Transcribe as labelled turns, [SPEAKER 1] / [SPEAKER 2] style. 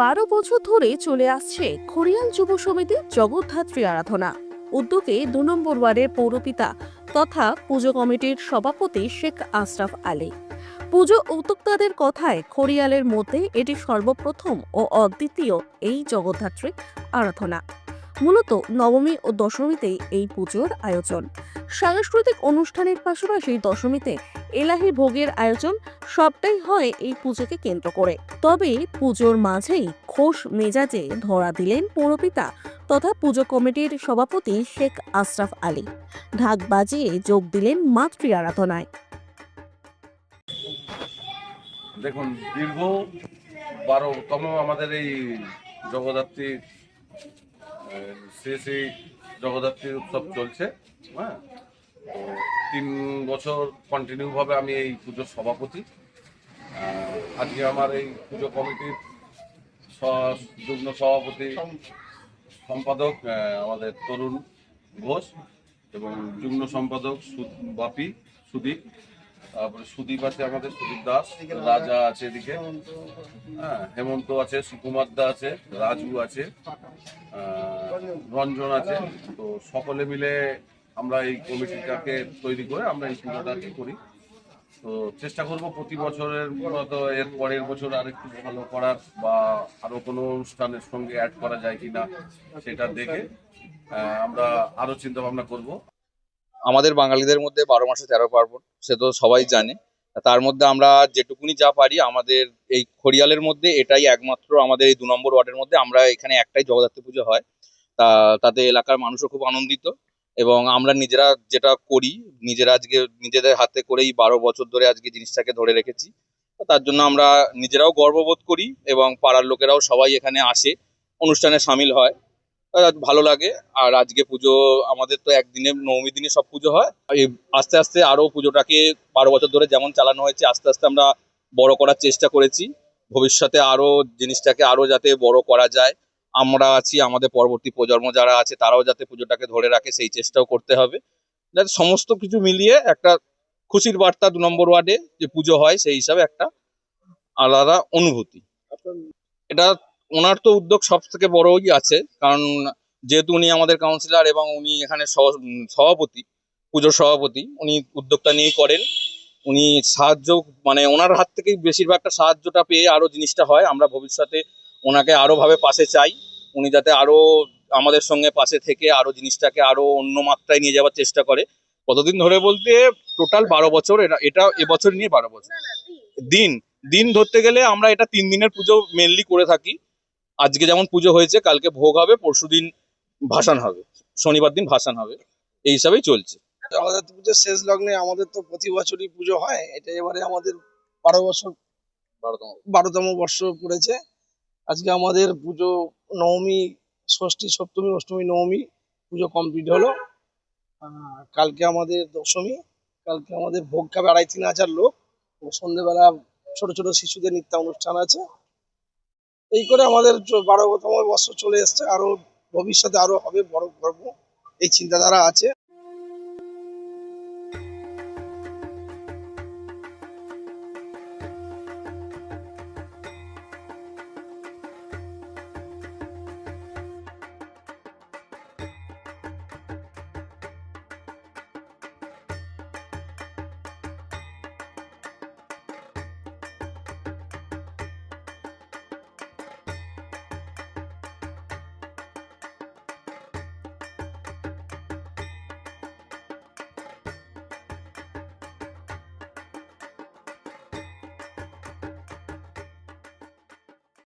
[SPEAKER 1] বারো বছর ধরে চলে আসছে খড়িয়াল যুব সমিতির জগদ্ধাত্রী আরাধনা। উদ্যোগে দু নম্বর ওয়ার্ডের পৌরপিতা তথা পুজো কমিটির সভাপতি শেখ আশরাফ আলী। পুজো উদ্যোক্তাদের কথায় খড়িয়ালের মধ্যে এটি সর্বপ্রথম ও অদ্বিতীয় এই জগদ্ধাত্রী আরাধনা। মূলত নবমী ও দশমীতে এই পুজোর আয়োজন। সাংস্কৃতিক অনুষ্ঠানের পাশাপাশি দশমীতে এলাহি ভোগের আয়োজন সবটাই হয় এই পুজোকে কেন্দ্র করে। তবে পুজোর মাঝেই খোশ মেজাজে ধরা দিলেন পৌরপিতা তথা পুজো কমিটির সভাপতি শেখ আশরাফ আলী। ঢাক বাজিয়ে যোগ দিলেন মাতৃ আরাধনায়।
[SPEAKER 2] দেখুন, দীর্ঘ বারোতম আমাদের এই জগদ্ধাত্রী শ্রী শ্রী জগদ্ধাত্রী উৎসব চলছে হ্যাঁ? তো তিন বছর কন্টিনিউভাবে আমি এই পুজোর সভাপতি। আজকে আমার এই পুজো কমিটির যুগ্ম সভাপতি সম্পাদক আমাদের তরুণ ঘোষ এবং যুগ্ম সম্পাদক বাপি, সুদীপ। তারপরে সুদীপ আছে আমাদের, সুদীপ দাস। রাজা আছে এদিকে। হ্যাঁ হেমন্ত আছে, সুকুমার দা আছে, রাজু আছে। রঞ্জন আছে। তো সকলে মিলে আমরা এই কমিটিটাকে তৈরি করে আমরা এই পুজোটাকে করি। তো চেষ্টা করব প্রতি বছরের মতো এর পরের বছর আরেকটু ভালো করার বা আরও কোনো অনুষ্ঠানের সঙ্গে অ্যাড করা যায় কিনা সেটা দেখে আমরা আরও চিন্তা ভাবনা করব।
[SPEAKER 3] আমাদের বাঙালিদের মধ্যে বারো মাসে তেরো পার্বণ, সে তো সবাই জানে। তার মধ্যে আমরা যেটুকুনি যা পারি, আমাদের এই খড়িয়ালের মধ্যে এটাই একমাত্র আমাদের এই দু নম্বর ওয়ার্ডের মধ্যে আমরা এখানে একটাই জগদ্ধাত্রী পুজো হয়। তা, তাতে এলাকার মানুষও খুব আনন্দিত এবং আমরা নিজেরা যেটা করি, নিজেরা আজকে নিজেদের হাতে করেই বারো বছর ধরে আজকে জিনিসটাকে ধরে রেখেছি। তার জন্য আমরা নিজেরাও গর্ববোধ করি এবং পাড়ার লোকেরাও সবাই এখানে আসে, অনুষ্ঠানে সামিল হয়। ভালো লাগে। আর আজকে পুজো, আমাদের তো একদিনে নবমী দিনে সব পুজো হয়। এই আস্তে আস্তে আরও পুজোটাকে বারো বছর ধরে যেমন চালানো হয়েছে, আস্তে আস্তে আমরা বড় করার চেষ্টা করেছি। ভবিষ্যতে আরও জিনিসটাকে আরও যাতে বড় করা যায়। আমরা আছি, আমাদের পরবর্তী প্রজন্ম যারা আছে, তারাও যাতে পুজোটাকে ধরে রাখে, সেই চেষ্টাও করতে হবে। যাতে সমস্ত কিছু মিলিয়ে একটা খুশির বার্তা দু নম্বর ওয়ার্ডে যে পুজো হয়, সেই হিসাবে একটা আলাদা অনুভূতি। এটা ওনার তো উদ্যোগ সব থেকে বড়ই আছে, কারণ যেহেতু উনি আমাদের কাউন্সিলর এবং উনি এখানে সভাপতি পুজোর সভাপতি, উনি উদ্যোগটা নিয়ে করেন। উনি সাহায্য মানে ওনার হাত থেকেই বেশিরভাগটা সাহায্যটা পেয়ে আরও জিনিসটা হয়। আমরা ভবিষ্যতে ওনাকে আরও ভাবে পাশে চাই। উনি যাতে আরও আমাদের সঙ্গে পাশে থেকে আরও জিনিসটাকে আরও অন্য মাত্রায় নিয়ে যাওয়ার চেষ্টা করে। কতদিন ধরে বলতে টোটাল বারো বছর এটা এটা এবছর নিয়ে বারো বছর। দিন। দিন। ধরতে গেলে আমরা এটা তিন দিনের পুজো মেনলি করে থাকি। আজকে যেমন পুজো হয়েছে কালকে ভোগ হবে পরশুদিন ভাসান হবে। শনিবার দিন ভাসান হবে। এই হিসাবেই চলছে।
[SPEAKER 4] জগদ্ধাত্রী পুজোর শেষ লগ্নে আমাদের তো প্রতি বছরই পুজো হয়। এটা এবারে আমাদের বারো বছর
[SPEAKER 3] বারোতম।
[SPEAKER 4] বারোতম বর্ষ পড়েছে। আজকে আমাদের পুজো নবমী, ষষ্ঠী, সপ্তমী, অষ্টমী, নবমী পুজো কমপ্লিট হলো। কালকে আমাদের দশমী, কালকে আমাদের ভোগ খাবে আড়াই তিন হাজার লোক। ও সন্ধেবেলা ছোট ছোট শিশুদের নৃত্য অনুষ্ঠান আছে। এই করে আমাদের বারোতম বর্ষ চলে এসছে। আরও ভবিষ্যতে আরও হবে বড় গর্ব। এই চিন্তাধারা আছে।